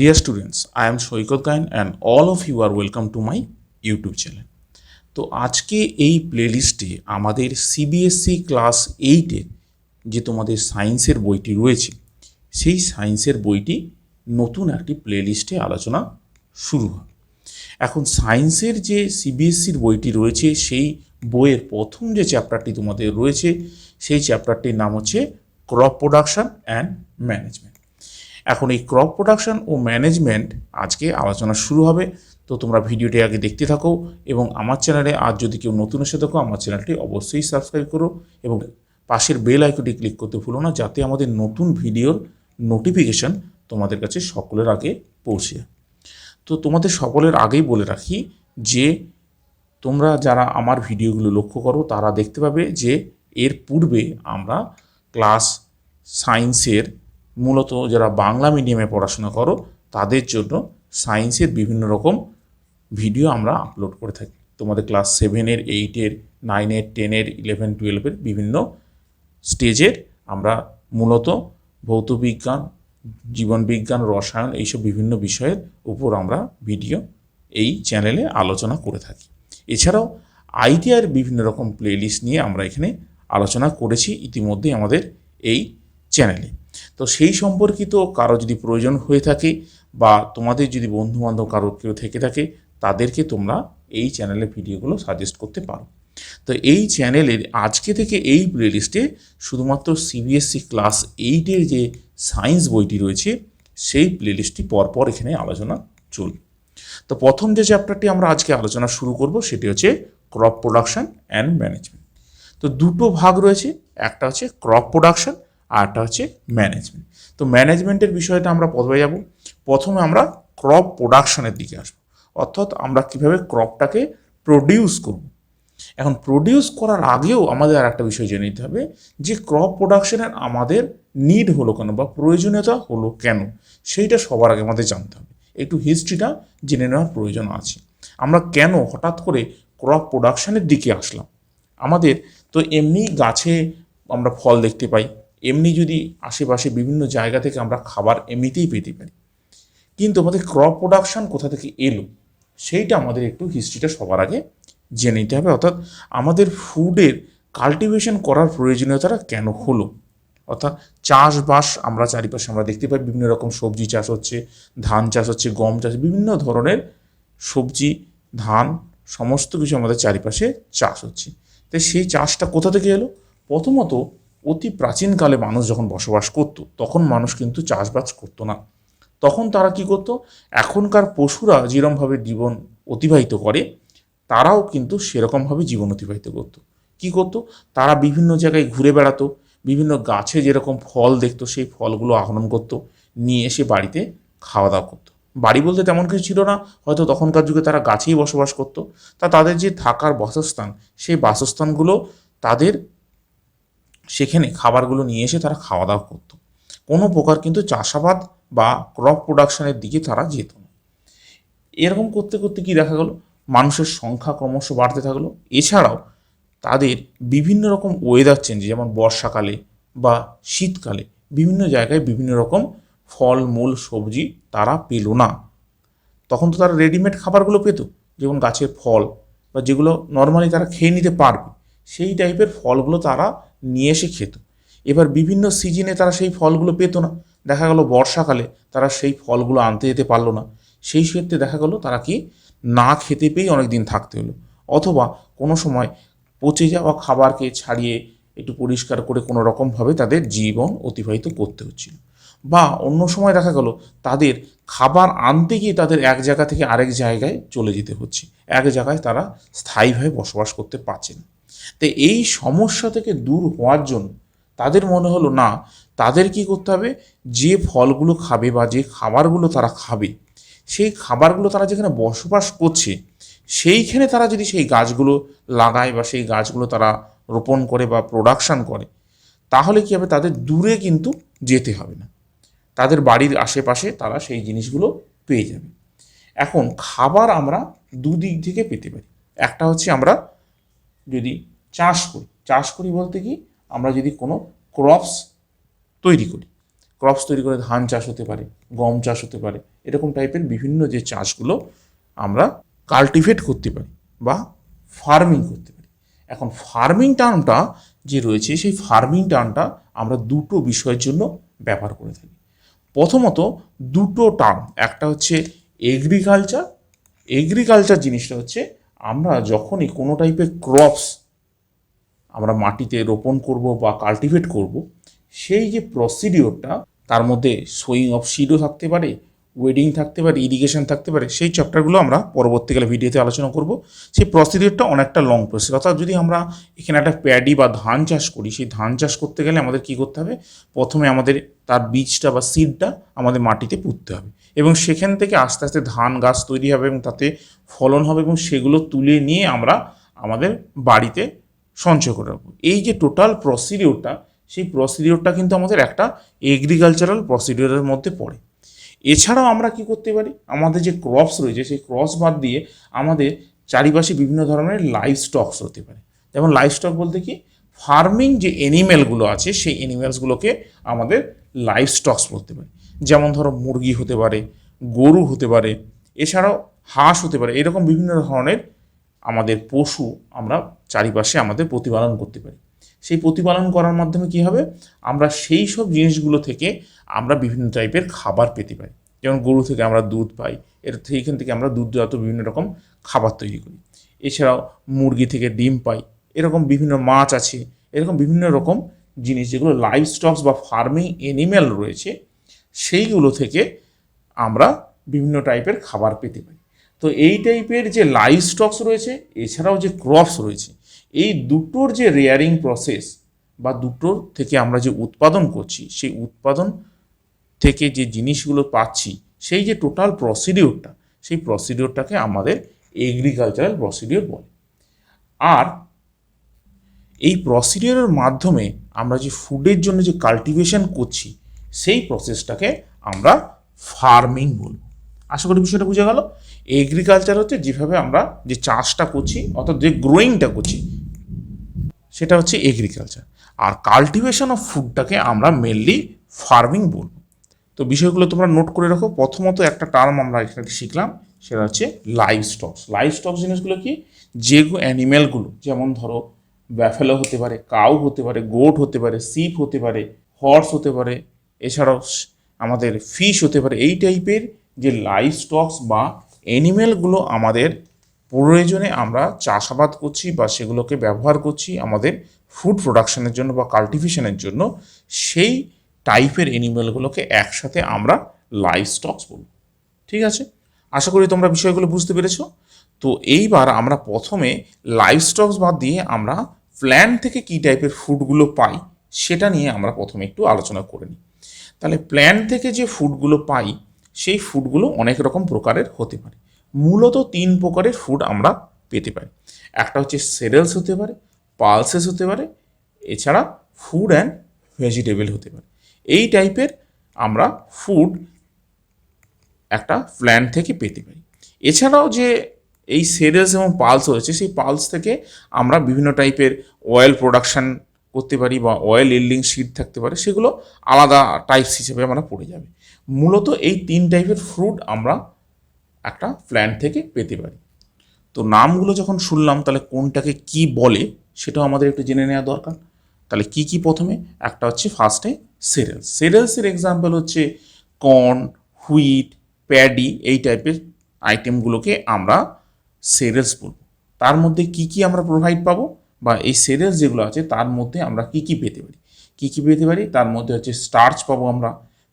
Dear students I am Saikat Kain and all of you are welcome to my YouTube channel তো আজকে এই প্লেলিস্টে আমাদের CBSE class এইটের যে তোমাদের সায়েন্সের বইটি রয়েছে, সেই সায়েন্সের বইটি নতুন একটি প্লেলিস্টে আলোচনা শুরু হয়। এখন সায়েন্সের যে সিবিএসসির বইটি রয়েছে, সেই বইয়ের প্রথম যে চ্যাপ্টারটি তোমাদের রয়েছে, সেই চ্যাপ্টারটির নাম হচ্ছে ক্রপ প্রোডাকশন অ্যান্ড ম্যানেজমেন্ট এখন এই ক্রপ প্রোডাকশন ও ম্যানেজমেন্ট আজকে আলোচনা শুরু হবে। তো তোমরা ভিডিওটি আগে দেখতে থাকো এবং আমার চ্যানেলে আজ যদি কেউ নতুন এসে থাকো, আমার চ্যানেলটি অবশ্যই সাবস্ক্রাইব করো এবং পাশের বেল আইকনটি ক্লিক করতে ভুলো না, যাতে আমাদের নতুন ভিডিওর নোটিফিকেশন তোমাদের কাছে সকলের আগে পৌঁছে তো তোমাদের সকলের আগেই বলে রাখি যে, তোমরা যারা আমার ভিডিওগুলো লক্ষ্য করো, তারা দেখতে পাবে যে, এর পূর্বে আমরা ক্লাস সায়েন্সের মূলত যারা বাংলা মিডিয়ামে পড়াশোনা করো, তাদের জন্য সায়েন্সের বিভিন্ন রকম ভিডিও আমরা আপলোড করে থাকি। তোমাদের ক্লাস সেভেনের এইটের নাইনের টেনের ইলেভেন টুয়েলভের বিভিন্ন স্টেজের আমরা মূলত ভৌতবিজ্ঞান জীবনবিজ্ঞান রসায়ন এইসব বিভিন্ন বিষয়ের উপর আমরা ভিডিও এই চ্যানেলে আলোচনা করে থাকি। এছাড়াও আইটিআর বিভিন্ন রকম প্লেলিস্ট নিয়ে আমরা এখানে আলোচনা করেছি। ইতিমধ্যে আমাদের এই চ্যানেলে তো সেই সম্পর্কিত কারও যদি প্রয়োজন হয়ে থাকে বা তোমাদের যদি বন্ধুবান্ধব কারও কেউ থেকে থাকে, তাদেরকে তোমরা এই চ্যানেলে ভিডিওগুলো সাজেস্ট করতে পারো। তো এই চ্যানেলের আজকে থেকে এই প্লেলিস্টে শুধুমাত্র সিবিএসসি ক্লাস এইটের যে সায়েন্স বইটি রয়েছে, সেই প্লেলিস্টটি পরপর এখানে আলোচনা চলবে। তো প্রথম যে চ্যাপ্টারটি আমরা আজকে আলোচনা শুরু করব, সেটি হচ্ছে ক্রপ প্রোডাকশন অ্যান্ড ম্যানেজমেন্ট তো দুটো ভাগ রয়েছে, একটা হচ্ছে ক্রপ প্রোডাকশন আর একটা হচ্ছে ম্যানেজমেন্ট তো ম্যানেজমেন্টের বিষয়টা আমরা প্রথমে যাব। প্রথমে আমরা ক্রপ প্রোডাকশনের দিকে আসব। অর্থাৎ আমরা কীভাবে ক্রপটাকে প্রডিউস করব। এখন প্রডিউস করার আগেও আমাদের আর একটা বিষয় জেনে নিতে হবে যে ক্রপ প্রোডাকশনের আমাদের নিড হলো কেন বা প্রয়োজনীয়তা হলো কেন, সেইটা সবার আগে আমাদের জানতে হবে। একটু হিস্ট্রিটা জেনে নেওয়ার প্রয়োজন আছে। আমরা কেন হঠাৎ করে ক্রপ প্রোডাকশনের দিকে আসলাম? আমাদের তো এমনি গাছে আমরা ফল দেখতে পাই এমনি যদি আশেপাশে বিভিন্ন জায়গা থেকে আমরা খাবার এমনিতেই পেতে পারি। কিন্তু আমাদের ক্রপ প্রোডাকশন কোথা থেকে এলো, সেইটা আমাদের একটু হিস্ট্রিটা সবার আগে জেনে নিতে হবে। অর্থাৎ আমাদের ফুডের কাল্টিভেশন করার প্রয়োজনীয়তাটা কেন হলো? অর্থাৎ চাষবাস আমরা চারিপাশে আমরা দেখতে পাই, বিভিন্ন রকম সবজি চাষ হচ্ছে, ধান চাষ হচ্ছে, গম চাষ, বিভিন্ন ধরনের সবজি, ধান, সমস্ত কিছু আমাদের চারিপাশে চাষ হচ্ছে। তাই সেই চাষটা কোথা থেকে এলো? প্রথমত অতি প্রাচীনকালে মানুষ যখন বসবাস করত, তখন মানুষ কিন্তু চাষবাস করতো না। তখন তারা কি করতো? এখনকার পশুরা যেরমভাবে জীবন অতিবাহিত করে, তারাও কিন্তু সেরকমভাবে জীবন অতিবাহিত করতো। কি করতো? তারা বিভিন্ন জায়গায় ঘুরে বেড়াতো, বিভিন্ন গাছে যেরকম ফল দেখতো, সেই ফলগুলো আহরণ করতো, নিয়ে এসে বাড়িতে খাওয়া দাওয়া করতো। বাড়ি বলতে তেমন কিছু ছিল না, হয়তো তখনকার যুগে তারা গাছেই বসবাস করতো। তা তাদের যে থাকার বাসস্থান, সেই বাসস্থানগুলো তাদের সেখানে খাবারগুলো নিয়ে এসে তারা খাওয়া দাওয়া করতো। কোনো প্রকার কিন্তু চাষাবাদ বা ক্রপ প্রোডাকশনের দিকে তারা যেত না। এরকম করতে করতে কি দেখা গেলো? মানুষের সংখ্যা ক্রমশ বাড়তে থাকল। এছাড়াও তাদের বিভিন্ন রকম ওয়েদার চেঞ্জ যেমন বর্ষাকালে বা শীতকালে বিভিন্ন জায়গায় বিভিন্ন রকম ফল মূল সবজি তারা পেল না। তখন তো তারা রেডিমেড খাবারগুলো পেত, যেমন গাছের ফল বা যেগুলো নর্মালি তারা খেয়ে নিতে পারবে। সেই টাইপের ফলগুলো তারা নিয়ে এসে খেত। এবার বিভিন্ন সিজনে তারা সেই ফলগুলো পেত না। দেখা গেল বর্ষাকালে তারা সেই ফলগুলো আনতে যেতে পারল না। সেই ক্ষেত্রে দেখা গেলো তারা কি না খেতে পেয়েই অনেক দিন থাকতে হলো। অথবা কোনো সময় পচে যাওয়া খাবারকে ছাড়িয়ে একটু পরিষ্কার করে কোনো রকমভাবে তাদের জীবন অতিবাহিত করতে হচ্ছিল। বা অন্য সময় দেখা গেল তাদের খাবার আনতে গিয়ে তাদের এক জায়গা থেকে আরেক জায়গায় চলে যেতে হচ্ছে। এক জায়গায় তারা স্থায়ীভাবে বসবাস করতে পারছে না। তো এই সমস্যা থেকে দূর হওয়ার জন্য তাদের মনে হলো, না, তাদের কি করতে হবে? যে ফলগুলো খাবে বা যে খাবারগুলো তারা খাবে, সেই খাবারগুলো তারা যেখানে বসবাস করছে, সেইখানে তারা যদি সেই গাছগুলো লাগায় বা সেই গাছগুলো তারা রোপণ করে বা প্রোডাকশান করে, তাহলে কী হবে? তাদের দূরে কিন্তু যেতে হবে না। তাদের বাড়ির আশেপাশে তারা সেই জিনিসগুলো পেয়ে যাবে। এখন খাবার আমরা দুদিক থেকে পেতে পারি। একটা হচ্ছে আমরা যদি চাষ করি। চাষ করি বলতে কি, আমরা যদি কোনো ক্রপস তৈরি করি ক্রপস তৈরি করে ধান চাষ হতে পারে, গম চাষ হতে পারে, এরকম টাইপের বিভিন্ন যে চাষগুলো আমরা কাল্টিভেট করতে পারি বা ফার্মিং করতে পারি। এখন ফার্মিং টার্মটা যে রয়েছে, সেই ফার্মিং টার্মটা আমরা দুটো বিষয়ের জন্য ব্যবহার করে থাকি। প্রথমত দুটো টার্ম একটা হচ্ছে এগ্রিকালচার এগ্রিকালচার জিনিসটা হচ্ছে আমরা যখনই কোনো টাইপের ক্রপস আমরা মাটিতে রোপণ করব বা কাল্টিভেট করব, সেই যে প্রসিডিওরটা তার মধ্যে সোয়িং অফ সিডও থাকতে পারে ওয়েডিং থাকতে পারে ইরিগেশন থাকতে পারে, সেই চ্যাপ্টারগুলো আমরা পরবর্তীকালে ভিডিওতে আলোচনা করব। সেই প্রসিডিওরটা অনেকটা লং প্রসেস অর্থাৎ যদি আমরা এখানে একটা প্যাডি বা ধান চাষ করি, সেই ধান চাষ করতে গেলে আমাদের কি করতে হবে? প্রথমে আমাদের তার বীজটা বা সিডটা আমাদের মাটিতে পুঁততে হবে এবং সেখান থেকে আস্তে আস্তে ধান গাছ তৈরি হবে এবং তাতে ফলন হবে এবং সেগুলো তুলে নিয়ে আমরা আমাদের বাড়িতে সঞ্চয় করে রাখব। এই যে টোটাল প্রসিডিওরটা সেই প্রসিডিওরটা কিন্তু আমাদের একটা এগ্রিকালচারাল প্রসিডিওরের মধ্যে পড়ে। এছাড়াও আমরা কি করতে পারি? আমাদের যে ক্রপস রয়েছে, সেই ক্রস বাদ দিয়ে আমাদের চারিপাশে বিভিন্ন ধরনের লাইভ স্টকস হতে পারে। যেমন লাইভ স্টক বলতে কি? ফার্মিং যে এনিম্যালগুলো আছে, সেই এনিম্যালসগুলোকে আমাদের লাইভ স্টকস বলতে পারি। যেমন ধরো মুরগি হতে পারে, গরু হতে পারে, এছাড়াও হাঁস হতে পারে, এরকম বিভিন্ন ধরনের আমাদের পশু আমরা চারিপাশে আমাদের প্রতিপালন করতে পারি। সেই প্রতিপালন করার মাধ্যমে কি হবে? আমরা সেই সব জিনিসগুলো থেকে আমরা বিভিন্ন টাইপের খাবার পেতে পারি। যেমন গরু থেকে আমরা দুধ পাই, এর সেইখান থেকে আমরা দুধ জাত বিভিন্ন রকম খাবার তৈরি করি। এছাড়াও মুরগি থেকে ডিম পাই, এরকম বিভিন্ন মাছ আছে, এরকম বিভিন্ন রকম জিনিস যেগুলো লাইভ স্টকস বা ফার্মিং এনিম্যাল রয়েছে, সেইগুলো থেকে আমরা বিভিন্ন টাইপের খাবার পেতে পারি। তো এই টাইপের যে লাইভ স্টকস রয়েছে, এছাড়াও যে ক্রপস রয়েছে, এই দুটোর যে রেয়ারিং প্রসেস বা দুটোর থেকে আমরা যে উৎপাদন করছি, সেই উৎপাদন থেকে যে জিনিসগুলো পাচ্ছি, সেই যে টোটাল প্রসিডিওরটা সেই প্রসিডিওরটাকে আমাদের এগ্রিকালচারাল প্রসিডিওর বলে। আর এই প্রসিডিওরের মাধ্যমে আমরা যে ফুডের জন্য যে কাল্টিভেশন করছি, সেই প্রসেসটাকে আমরা ফার্মিং বলব। আশা করি বিষয়টা বুঝে গেল। এগ্রিকালচার হচ্ছে যেভাবে আমরা যে চাষটা করছি, অর্থাৎ যে গ্রোয়িংটা করছি, সেটা হচ্ছে এগ্রিকালচার আর কাল্টিভেশন অফ ফুডটাকে আমরা মেনলি ফার্মিং বলব। তো বিষয়গুলো তোমরা নোট করে রাখো। প্রথমত একটা টার্ম আমরা এখানে শিখলাম, সেটা হচ্ছে লাইভ স্টকস লাইভ স্টক জিনিসগুলো কি? যে অ্যানিম্যালগুলো যেমন ধরো ব্যাফেলো হতে পারে কাউ হতে পারে গোট হতে পারে সিপ হতে পারে হর্স হতে পারে, এছাড়াও আমাদের ফিশ হতে পারে, এই টাইপের যে লাইভ স্টকস বা অ্যানিম্যালগুলো আমাদের প্রয়োজনে আমরা চাষাবাদ করছি বা সেগুলোকে ব্যবহার করছি আমাদের ফুড প্রোডাকশনের জন্য বা কাল্টিভেশনের জন্য, সেই টাইপের অ্যানিমেলগুলোকে একসাথে আমরা লাইভ স্টকস বলব ঠিক আছে? আশা করি তোমরা বিষয়গুলো বুঝতে পেরেছ। তো এইবার আমরা প্রথমে লাইভ স্টকস বাদ দিয়ে আমরা প্ল্যান্ট থেকে কী টাইপের ফুডগুলো পাই, সেটা নিয়ে আমরা প্রথমে একটু আলোচনা করে নিই। তাহলে প্ল্যান্ট থেকে যে ফুডগুলো পাই সেই ফুডগুলো অনেক রকম প্রকারের হতে পারে। মূলত তিন প্রকারের ফুড আমরা পেতে পারি। একটা হচ্ছে সেরেলস হতে পারে পালসেস হতে পারে, এছাড়া ফুড অ্যান্ড ভেজিটেবল হতে পারে। এই টাইপের আমরা ফুড একটা প্ল্যান্ট থেকে পেতে পারি। এছাড়াও যে এই সেরেলস এবং পালস রয়েছে, সেই পালস থেকে আমরা বিভিন্ন টাইপের অয়েল প্রোডাকশন করতে পারি বা অয়েল ইল্ডিং সিড থাকতে পারে, সেগুলো আলাদা টাইপস হিসেবে আমরা পড়ে যাবে। মূলত এই তিন টাইপের ফ্রুট আমরা একটা প্ল্যান্ট থেকে পেতে পারি। তো নামগুলো যখন শুনলাম, তাহলে কোনটাকে কি বলে সেটাও আমাদের একটু জেনে নেওয়া দরকার। তাহলে কি কি প্রথমে? একটা হচ্ছে ফার্স্টে সেরেলস সেরেলসের এক্সাম্পল হচ্ছে কর্ন হুইট প্যাডি এই টাইপের আইটেমগুলোকে আমরা সেরেলস বলব। তার মধ্যে কি কি আমরা প্রোভাইড পাবো বা এই সেরেলস যেগুলো আছে, তার মধ্যে আমরা কি কি পেতে পারি? কি কি পেতে পারি? তার মধ্যে হচ্ছে স্টার্চ পাবো আমরা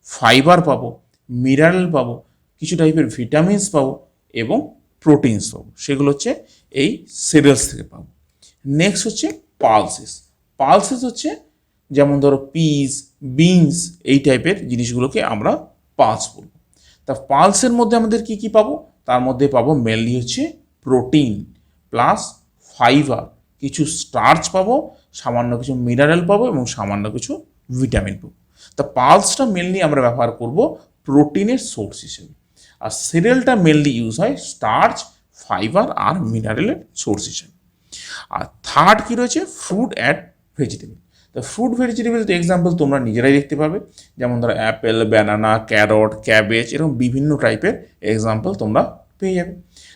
ফাইবার পাবো, মিনারেল পাবো, কিছু টাইপের ভিটামিনস পাবো এবং প্রোটিনস পাবো। সেগুলো হচ্ছে এই সেরেলস থেকে পাবো। নেক্সট হচ্ছে পালসেস পালসেস হচ্ছে যেমন ধরো পিস বিনস এই টাইপের জিনিসগুলোকে আমরা পালস বলব। তা পালসের মধ্যে আমাদের কি কি পাবো? তার মধ্যে পাবো মেনলি হচ্ছে প্রোটিন প্লাস ফাইবার কিছু স্টার্চ পাবো, সামান্য কিছু মিনারেল পাবো এবং সামান্য কিছু ভিটামিন পাবো। তা পালসটা মেনলি আমরা ব্যবহার করব প্রোটিনের সোর্স হিসেবে। আর সিরিয়ালটা মেনলি ইউজ হয় স্টার্চ ফাইবার আর মিনারেলের সোর্স হিসেবে। আর থার্ড কী রয়েছে? ফ্রুট অ্যান্ড ভেজিটেবল তো ফ্রুট ভেজিটেবলস এক্সাম্পল তোমরা নিজেরাই দেখতে পাবে। যেমন ধরো অ্যাপেল ব্যানানা ক্যারট ক্যাবেজ এরকম বিভিন্ন টাইপের এক্সাম্পল তোমরা পেয়ে যাবে।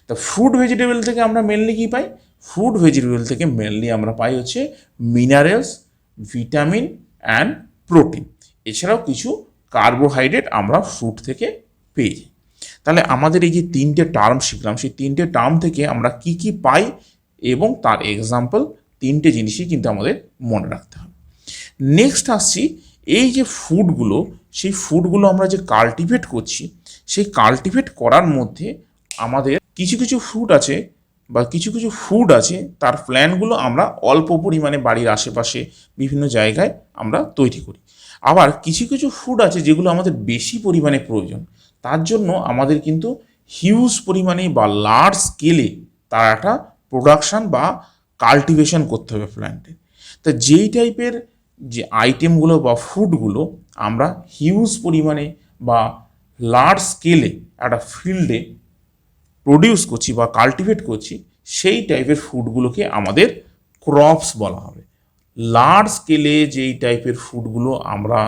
তো ফ্রুট ভেজিটেবল থেকে আমরা মেনলি কী পাই? ফ্রুট ভেজিটেবল থেকে মেনলি আমরা পাই হচ্ছে মিনারেলস ভিটামিন অ্যান্ড প্রোটিন এছাড়াও কিছু কার্বোহাইড্রেট আমরা ফ্রুট থেকে পেয়ে যাই। তাহলে আমাদের এই যে তিনটে টার্ম শিখলাম, সেই তিনটে টার্ম থেকে আমরা কি কি পাই এবং তার এক্সাম্পল তিনটে জিনিসই কিন্তু আমাদের মনে রাখতে হবে। নেক্সট আসছি, এই যে ফুডগুলো সেই ফুডগুলো আমরা যে কাল্টিভেট করছি, সেই কাল্টিভেট করার মধ্যে আমাদের কিছু কিছু ফ্রুট আছে বা কিছু কিছু ফুড আছে, তার প্ল্যানগুলো আমরা অল্প পরিমাণে বাড়ির আশেপাশে বিভিন্ন জায়গায় আমরা তৈরি করি। আবার কিছু কিছু ফুড আছে যেগুলো আমাদের বেশি পরিমাণে প্রয়োজন, তার জন্য আমাদের কিন্তু হিউজ পরিমাণে বা লার্জ স্কেলে তার একটা প্রোডাকশান বা কাল্টিভেশন করতে হবে প্ল্যান্টে তা যেই টাইপের যে আইটেমগুলো বা ফুডগুলো আমরা হিউজ পরিমাণে বা লার্জ স্কেলে একটা ফিল্ডে প্রডিউস করছি বা কাল্টিভেট করছি, সেই টাইপের ফুডগুলোকে আমাদের ক্রপস বলা হবে। লার্জ স্কেলে যেই টাইপের ফুডগুলো আমরা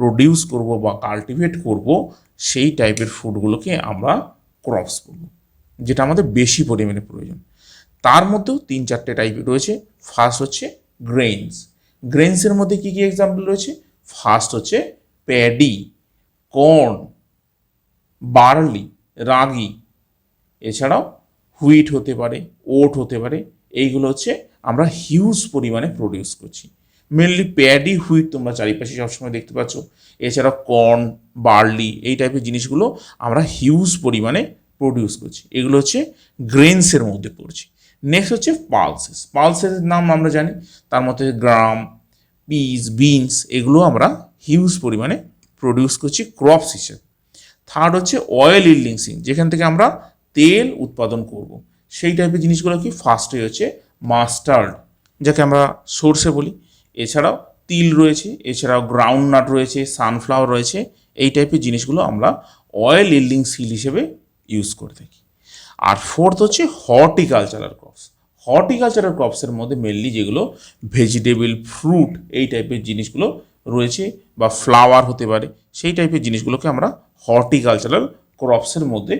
প্রডিউস করব বা কাল্টিভেট করব, সেই টাইপের ফুডগুলোকে আমরা ক্রপস বলব, যেটা আমাদের বেশি পরিমাণে প্রয়োজন। তার মধ্যেও তিন চারটে টাইপ রয়েছে। ফার্স্ট হচ্ছে গ্রেইনস গ্রেইনসের মধ্যে কী কী এক্সাম্পল রয়েছে? ফার্স্ট হচ্ছে প্যাডি কর্ন বার্লি রাগি এছাড়াও হুইট হতে পারে, ওট হতে পারে, এইগুলো হচ্ছে আমরা হিউজ পরিমাণে প্রডিউস করছি। মেনলি প্যাডি হুইট তোমরা চারিপাশে সবসময় দেখতে পাচ্ছ। এছাড়াও কর্ন বার্লি এই টাইপের জিনিসগুলো আমরা হিউজ পরিমাণে প্রডিউস করছি। এগুলো হচ্ছে গ্রেনসের মধ্যে পড়ছে। নেক্সট হচ্ছে পালসেস পালসের নাম আমরা জানি। তার মধ্যে গ্রাম পিস বিনস এগুলো আমরা হিউজ পরিমাণে প্রডিউস করছি ক্রপস হিসেবে। থার্ড হচ্ছে অয়েল ইল্ডিং সিং যেখান থেকে আমরা তেল উৎপাদন করব। সেই টাইপের জিনিসগুলো কি? ফার্স্টে হচ্ছে মাস্টার্ড যাকে আমরা সর্ষে বলি। এছাড়াও তিল রয়েছে, এছাড়াও গ্রাউন্ড নাট রয়েছে সানফ্লাওয়ার রয়েছে। এই টাইপের জিনিসগুলো আমরা অয়েল ইল্ডিং সিল হিসেবে ইউজ করে থাকি। আর ফোর্থ হচ্ছে হর্টিকালচারাল ক্রপস হর্টিকালচারাল ক্রপসের মধ্যে মেনলি যেগুলো ভেজিটেবল ফ্রুট এই টাইপের জিনিসগুলো রয়েছে বা ফ্লাওয়ার হতে পারে। সেই টাইপের জিনিসগুলোকে আমরা হর্টিকালচারাল ক্রপসের মধ্যে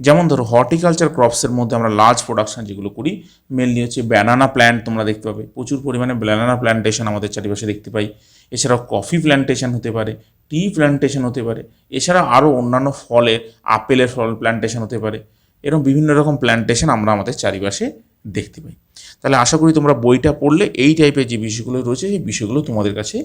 যেমন ধরো হর্টিকালচার ক্রপসের মধ্যে আমরা লার্জ প্রোডাকশন যেগুলো করি মেনলি হচ্ছে ব্যানানা প্ল্যান্ট তোমরা দেখতে পাবে। প্রচুর পরিমাণে ব্যানানা প্ল্যান্টেশন আমাদের চারিপাশে দেখতে পাই। এছাড়াও কফি প্ল্যান্টেশন হতে পারে টি প্ল্যান্টেশন হতে পারে। এছাড়া আরও অন্যান্য ফলের, আপেলের ফল প্ল্যান্টেশন হতে পারে। এরকম বিভিন্ন রকম প্ল্যান্টেশন আমরা আমাদের চারিপাশে দেখতে পাই। তাহলে আশা করি তোমরা বইটা পড়লে এই টাইপের যে বিষয়গুলো রয়েছে, সেই বিষয়গুলো তোমাদের কাছে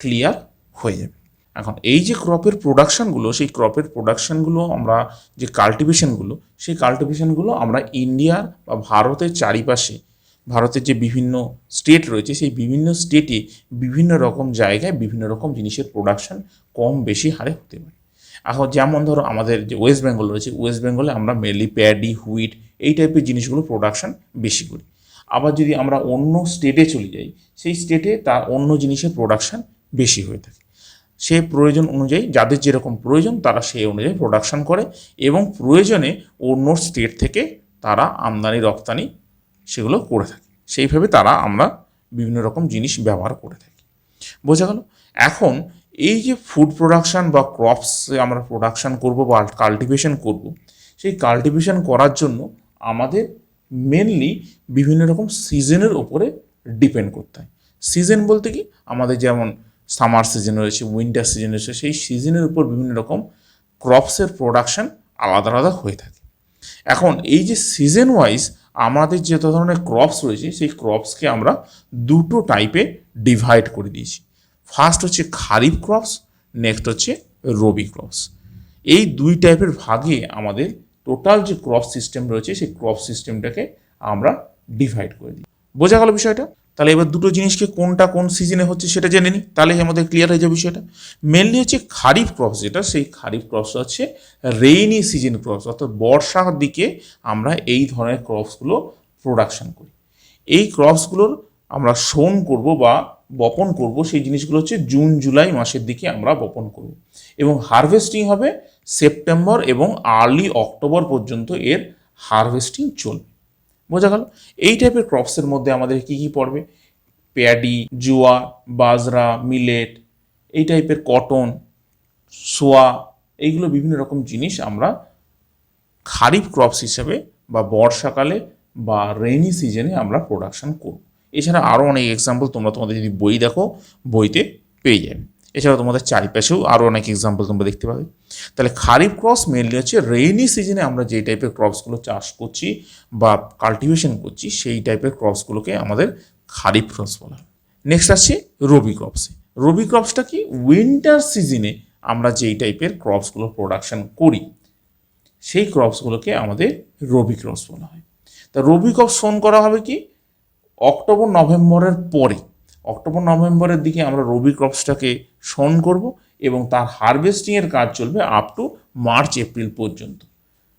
ক্লিয়ার হয়ে যাবে। এখন এই যে ক্রপের প্রোডাকশানগুলো সেই ক্রপের প্রোডাকশানগুলো আমরা যে কাল্টিভেশনগুলো সেই কাল্টিভেশনগুলো আমরা ইন্ডিয়ার বা ভারতের চারিপাশে, ভারতের যে বিভিন্ন স্টেট রয়েছে, সেই বিভিন্ন স্টেটে বিভিন্ন রকম জায়গায় বিভিন্ন রকম জিনিসের প্রোডাকশান কম বেশি হারে হতে পারে। এখন যেমন ধরো আমাদের যে ওয়েস্ট বেঙ্গল রয়েছে ওয়েস্ট বেঙ্গলে আমরা মেনলি প্যাডি হুইট এই টাইপের জিনিসগুলো প্রোডাকশান বেশি করি। আবার যদি আমরা অন্য স্টেটে চলে যাই, সেই স্টেটে তার অন্য জিনিসের প্রোডাকশান বেশি হয়ে থাকে। সে প্রয়োজন অনুযায়ী, যাদের যেরকম প্রয়োজন, তারা সেই অনুযায়ী প্রোডাকশান করে এবং প্রয়োজনে অন্য স্টেট থেকে তারা আমদানি, রপ্তানি সেগুলো করে থাকে। সেইভাবে তারা আমরা বিভিন্ন রকম জিনিস ব্যবহার করে থাকি। বোঝা গেল? এখন এই যে ফুড প্রোডাকশান বা ক্রপসে আমরা প্রোডাকশান করব বা কাল্টিভেশন করব, সেই কাল্টিভেশন করার জন্য আমাদের মেনলি বিভিন্ন রকম সিজনের ওপরে ডিপেন্ড করতে হয়। সিজন বলতে কি? আমাদের যেমন সামার সিজন রয়েছে, উইন্টার সিজন রয়েছে, সেই সিজনের উপর বিভিন্ন রকম ক্রপসের প্রোডাকশান আলাদা আলাদা হয়ে থাকে। এখন এই যে সিজন ওয়াইজ আমাদের যে ধরনের ক্রপস রয়েছে, সেই ক্রপসকে আমরা দুটো টাইপে ডিভাইড করে দিয়েছি। ফার্স্ট হচ্ছে খারিফ ক্রপস, নেক্সট হচ্ছে রবি ক্রপস। এই দুই টাইপের ভাগে আমাদের টোটাল যে ক্রপ সিস্টেম রয়েছে, সেই ক্রপ সিস্টেমটাকে আমরা ডিভাইড করে দিই। বোঝা গেল বিষয়টা? তাহলে এবার দুটো জিনিসকে কোনটা কোন সিজনে হচ্ছে সেটা জেনে নিই তাহলে আমাদের ক্লিয়ার হয়ে যাবে বিষয়টা। মেনলি হচ্ছে খারিফ ক্রপস যেটা, সেই খারিফ ক্রপস হচ্ছে রেইনি সিজন ক্রপস অর্থাৎ বর্ষার দিকে আমরা এই ধরনের ক্রপসগুলো প্রোডাকশন করি। এই ক্রপসগুলোর আমরা শোন করব বা বপন করব, সেই জিনিসগুলো হচ্ছে জুন জুলাই মাসের দিকে আমরা বপন করব। এবং হারভেস্টিং হবে সেপ্টেম্বর এবং আর্লি অক্টোবর পর্যন্ত এর হারভেস্টিং চলবে। বোঝা গেল? এই টাইপের ক্রপসের মধ্যে আমাদের কী কী পড়বে? প্যাডি, জুয়া, বাজরা মিলেট এই টাইপের কটন সোয়া, এইগুলো বিভিন্ন রকম জিনিস আমরা খারিফ ক্রপস হিসেবে বা বর্ষাকালে বা রেইনি সিজনে আমরা প্রোডাকশন করব। এছাড়া আরও অনেক এক্সাম্পল তোমরা তোমাদের যদি বই দেখো, বইতে পেয়ে যাবে। এছাড়া তোমাদের চারিপাশেও আরও অনেক এক্সাম্পল তোমরা দেখতে পাবে। তাহলে খারিফ ক্রপস মেনলি হচ্ছে রেইনি সিজনে আমরা যেই টাইপের ক্রপসগুলো চাষ করছি বা কাল্টিভেশন করছি, সেই টাইপের ক্রপসগুলোকে আমাদের খারিফ ক্রপস বলা হয়। নেক্সট আসছে রবি ক্রপসে রবি ক্রপসটা কি? উইন্টার সিজনে আমরা যেই টাইপের ক্রপসগুলো প্রোডাকশন করি, সেই ক্রপসগুলোকে আমাদের রবি ক্রপস বলা হয়। তা রবি ক্রপস ফোন করা হবে কি? অক্টোবর নভেম্বরের পরে। অক্টোবর, নভেম্বরের দিকে আমরা রবি ক্রপসটাকে শোন করব এবং তার হারভেস্টিংয়ের কাজ চলবে আপ টু মার্চ এপ্রিল পর্যন্ত।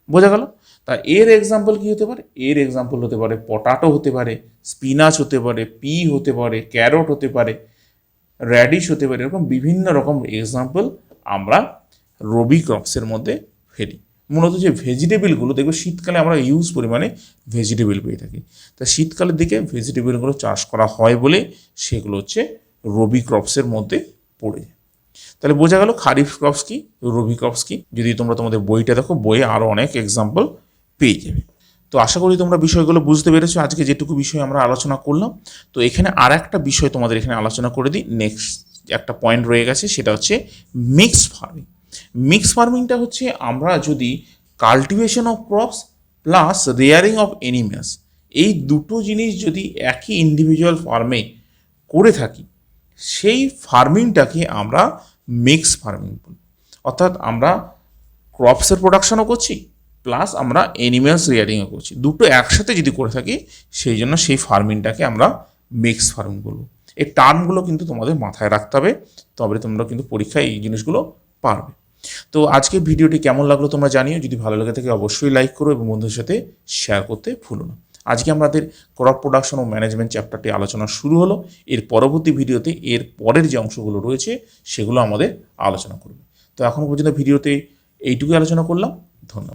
বোঝা গেল? তা এর এক্সাম্পল কি হতে পারে? এর এক্সাম্পল হতে পারে পটাটো হতে পারে স্পিনাচ হতে পারে পি হতে পারে ক্যারট হতে পারে র্যাডিশ হতে পারে, এরকম বিভিন্ন রকম এক্সাম্পল আমরা রবি ক্রপসের মধ্যে ফেলি। মূলত যে ভেজিটেবলগুলো দেখবে শীতকালে আমরা ইউজ পরিমাণে ভেজিটেবল পেয়ে থাকি। তা শীতকালের দিকে ভেজিটেবলগুলো চাষ করা হয় বলে সেগুলো হচ্ছে রবি ক্রপসের মধ্যে পড়ে যায়। তাহলে বোঝা গেল খারিফ ক্রপস কি, রবি ক্রপস কি? যদি তোমরা তোমাদের বইটা দেখো, বইয়ে আরও অনেক এক্সাম্পল পেয়ে যাবে। তো আশা করি তোমরা বিষয়গুলো বুঝতে পেরেছ। আজকে যেটুকু বিষয় আমরা আলোচনা করলাম, তো এখানে আর একটা বিষয় তোমাদের এখানে আলোচনা করে দিই। নেক্সট একটা পয়েন্ট রয়ে গেছে, সেটা হচ্ছে মিক্স ফার্মিং মিক্স ফার্মিংটা হচ্ছে আমরা যদি cultivation of crops plus rearing of animals এই দুটো জিনিস যদি একই ইন্ডিভিজুয়াল ফার্মে করে থাকি, সেই ফার্মিংটাকে আমরা মিক্স ফার্মিং বলি। অর্থাৎ আমরা ক্রপসের প্রোডাকশনও করছি প্লাস আমরা অ্যানিমেলস রিয়ারিংও করছি। দুটো একসাথে যদি করে থাকি, সেই জন্য সেই ফার্মিংটাকে আমরা মিক্স ফার্মিং বলব। এই টার্মগুলো কিন্তু তোমাদের মাথায় রাখতে হবে তবে তোমরা কিন্তু পরীক্ষায় এই জিনিসগুলো পারবে। তো আজকে ভিডিওটি কেমন লাগল তোমরা জানিও। যদি ভালো লাগে থাকে অবশ্যই লাইক করো এবং বন্ধুদের সাথে শেয়ার করতে ভুলো না। আজকে আমাদের ক্রপ প্রোডাকশন ও ম্যানেজমেন্ট চ্যাপ্টারটি আলোচনা শুরু হলো। এর পরবর্তী ভিডিওতে এর পরের যে অংশগুলো রয়েছে সেগুলো আমাদের আলোচনা করবে। তো এখনও পর্যন্ত ভিডিওতে এইটুকুই আলোচনা করলাম। ধন্যবাদ।